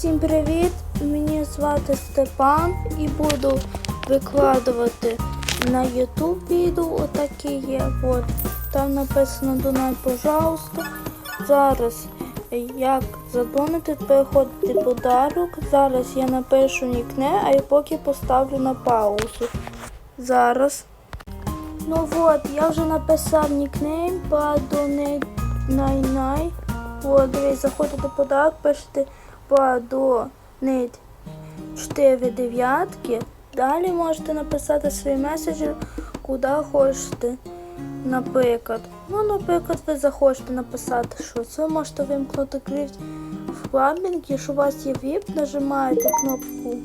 Всім привіт! Мені звати Степан і буду викладувати на YouTube відео. Отакі є. От. Там написано Донай, пожалуйста. Зараз як задонати, переходити подарок. Зараз я напишу нікне, а я поки поставлю на паузу. Зараз. Ну от, я вже написав нікнейм, Бадоней Най-Най. От, дивись, заходите подарок, пишете Бадонет 4 дев'ятки. Далі можете написати свій меседжер, куди хочете. Наприклад. Ну, наприклад, ви захочете написати щось. Ви можете вимкнути кріт флабінг, якщо у вас є VIP, нажимаєте кнопку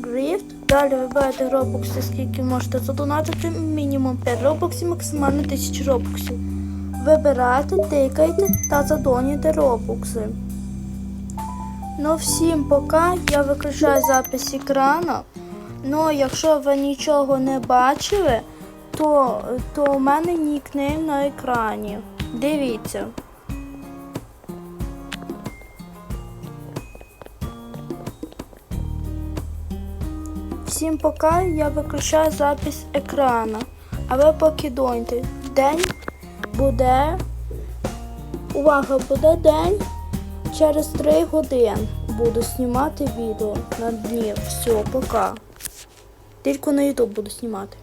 Grift. Далі вибираєте робокси, скільки можете задонатити, мінімум 5 робоксів, максимально 1000 робоксів. Вибирайте, тикайте та задонюйте робокси. Ну всім пока. Я виключаю запис екрану. Ну, якщо ви нічого не бачили, то, то у мене нікнейм на екрані. Дивіться. Всім пока, я виключаю запис екрану. А ви поки доньте. День буде. Увага, буде день. Через 3 години буду знімати відео на дні. Все, пока. Тільки на YouTube буду знімати.